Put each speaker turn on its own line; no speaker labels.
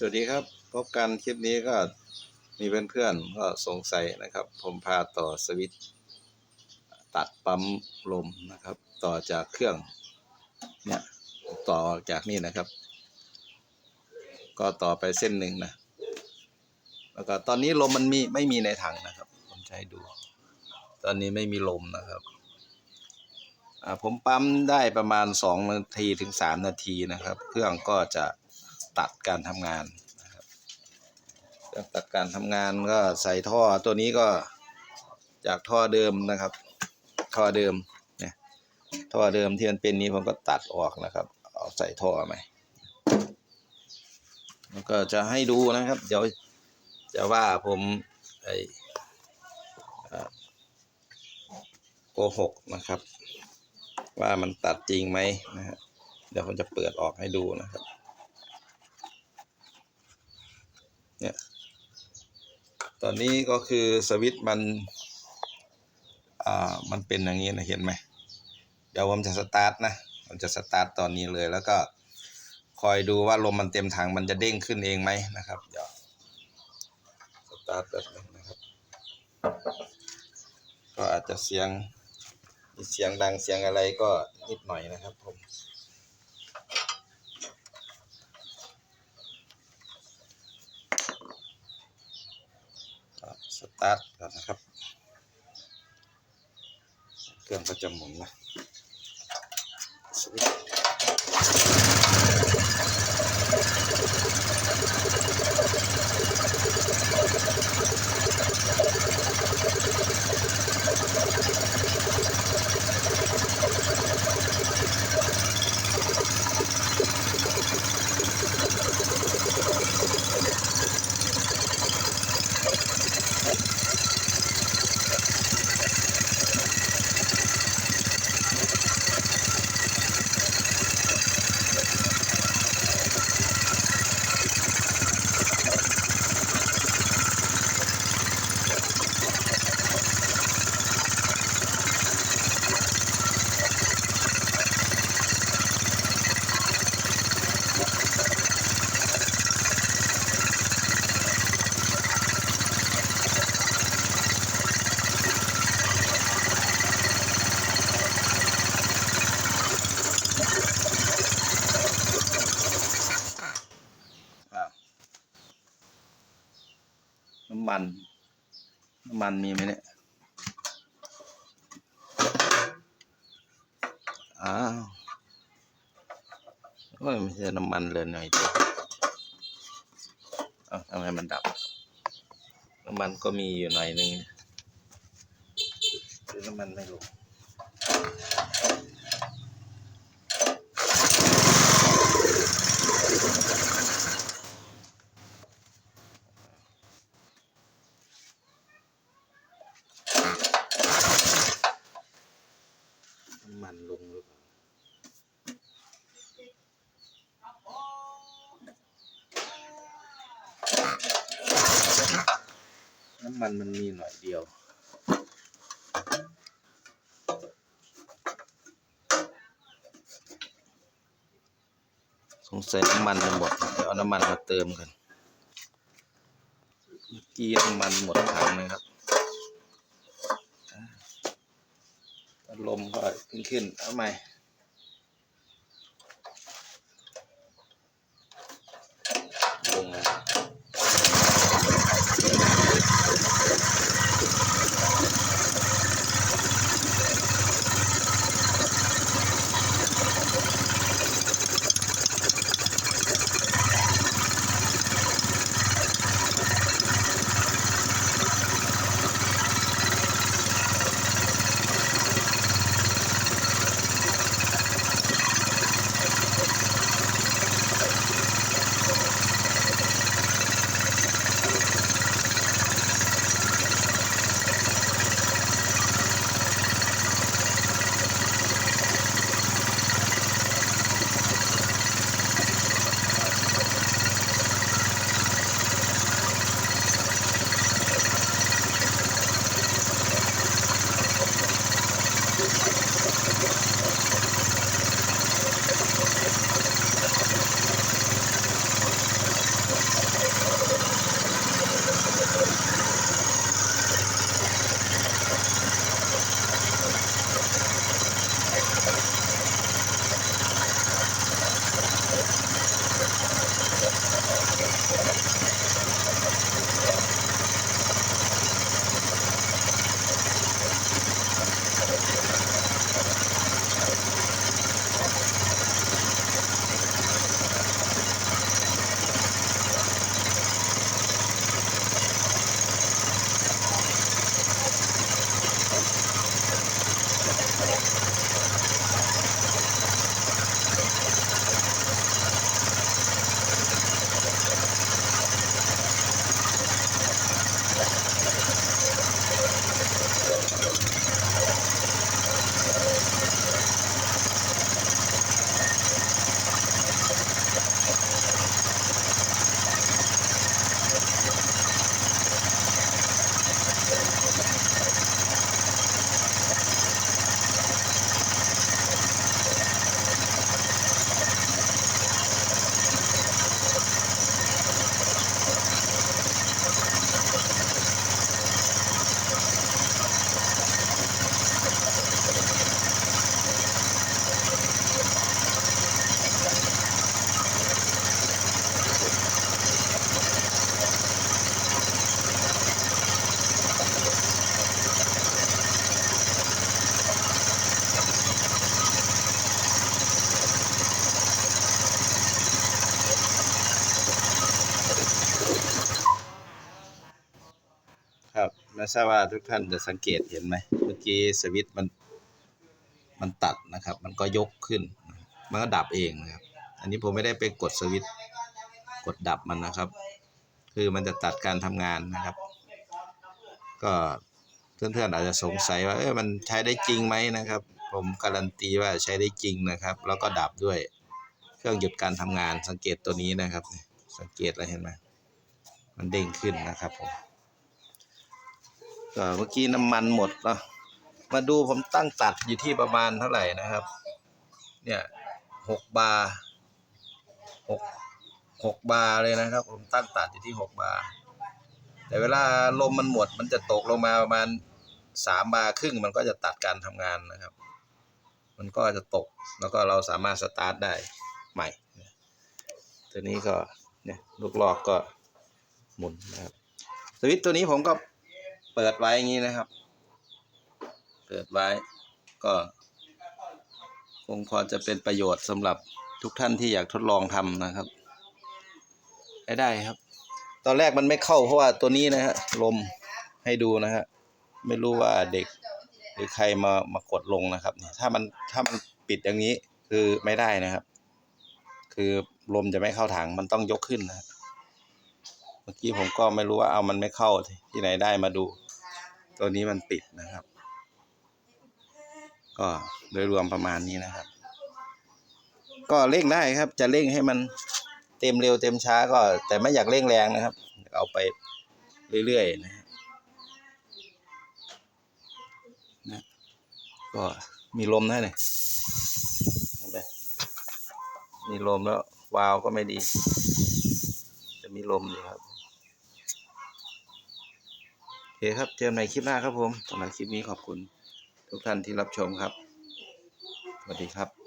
สวัสดีครับ พบกันคลิปนี้ก็มีเพื่อนๆก็สงสัยนะครับ ผมพาต่อสวิตตัดปั๊มลมนะครับ ต่อจากเครื่องเนี่ยต่อจากนี่นะครับ ก็ต่อไปเส้นหนึ่งนะ แล้วก็ตอนนี้ลมมันมีไม่มีในถังนะครับ ผมให้ดู ตอนนี้ไม่มีลมนะครับผมปั๊มได้ประมาณสองนาทีถึงสามนาทีนะครับ เครื่องก็จะ ตัดการทำงานนะครับเครื่องตัดการทำงานก็ใส่ท่อตัวนี้ก็จากท่อเดิมนะครับ ท่อเดิมเนี่ยท่อเดิมที่มันเป็นนี้ผมก็ตัดออกนะครับ เอาใส่ท่อใหม่แล้วก็จะให้ดูนะครับ เดี๋ยวจะว่าผมไอเอ่อโกหกนะครับ ว่ามันตัดจริงไหมนะฮะเดี๋ยวผมจะเปิดออกให้ดูนะครับ เนี่ย ตอนนี้ก็คือสวิตช์มันอ่ามันเป็นอย่างนี้นะเห็นไหมเดี๋ยวผมจะสตาร์ทนะผมจะสตาร์ทตอนนี้เลยแล้วก็คอยดูว่าลมมันเต็มถังมันจะเด้งขึ้นเองไหมนะครับเดี๋ยวสตาร์ทแบบนึงนะครับ ก็อาจจะเสียงมีเสียงดังเสียงอะไรก็นิดหน่อยนะครับผม สตาร์ทก่อนนะครับ เครื่องก็จะหมุนนะสวิต น้ำมัน น้ำมันมีไหมเนี่ย อ้าวโอ้ยไม่ใช่น้ำมันเลยหน่อยเดียวเอ้าทำไมมันดับ น้ำมันก็มีอยู่หน่อยนึงหรือน้ำมันไม่ลง น้ำมันลงหรือเปล่า น้ำมันมันมีหน่อยเดียว สงสัยน้ำมันจะหมดเดี๋ยวเอาน้ำมันมาเติมกันเมื่อกี้น้ำมันหมดถังเลยครับลมก็ขึ้นขึ้นเอาใหม่ ทราบว่าทุกท่านจะสังเกตเห็นไหมเมื่อกี้สวิตช์มันมันตัดนะครับ มันก็ยกขึ้น มันก็ดับเองนะครับ อันนี้ผมไม่ได้ไปกดสวิตช์กดดับมันนะครับ คือมันจะตัดการทำงานนะครับ ก็เพื่อนๆอาจจะสงสัยว่าเอ้มันใช้ได้จริงไหมนะครับ ผมการันตีว่าใช้ได้จริงนะครับ แล้วก็ดับด้วยเครื่องหยุดการทำงานสังเกตตัวนี้นะครับ สังเกตแล้วเห็นไหมมันเด้งขึ้นนะครับผม เมื่อกี้น้ำมันหมดเนาะมาดูผมตั้งตัดอยู่ที่ประมาณเท่าไหร่นะครับ เนี่ยหกบาร์หกหกบาร์เลยนะครับ ผมตั้งตัดอยู่ที่หกบาร์แต่เวลาลมมันหมดมันจะตกลงมาประมาณสามบาร์ครึ่งมันก็จะตัดการทำงานนะครับ มันก็จะตกแล้วก็เราสามารถสตาร์ทได้ใหม่ ตัวนี้ก็เนี่ยลูกลอกก็หมุนนะครับสวิตตัวนี้ผมก็ เปิดไว้อย่างนี้นะครับ เปิดไว้ ก็คงพอจะเป็นประโยชน์สำหรับทุกท่านที่อยากทดลองทำนะครับได้ได้ครับ ตอนแรกมันไม่เข้าเพราะว่าตัวนี้นะฮะลมให้ดูนะฮะไม่รู้ว่าเด็กหรือใครมามากดลงนะครับเนี่ยถ้ามันถ้ามันปิดอย่างนี้คือไม่ได้นะครับ คือลมจะไม่เข้าถังมันต้องยกขึ้นนะเมื่อกี้ผมก็ไม่รู้ว่าเอามันไม่เข้าที่ไหนได้มาดู ตัวนี้มันปิดนะครับ ก็โดยรวมประมาณนี้นะครับ ก็เร่งได้ครับจะเร่งให้มันเต็มเร็วเต็มช้าก็ แต่ไม่อยากเร่งแรงนะครับ เอาไปเรื่อยๆนะนะก็มีลมนะเนี่ยเห็นไหมมีลมแล้ววาวก็ไม่ดี จะมีลมอยู่ครับ เคครับ เจอกันในคลิปหน้าครับผมสำหรับคลิปนี้ขอบคุณ ทุกท่านที่รับชมครับ สวัสดีครับ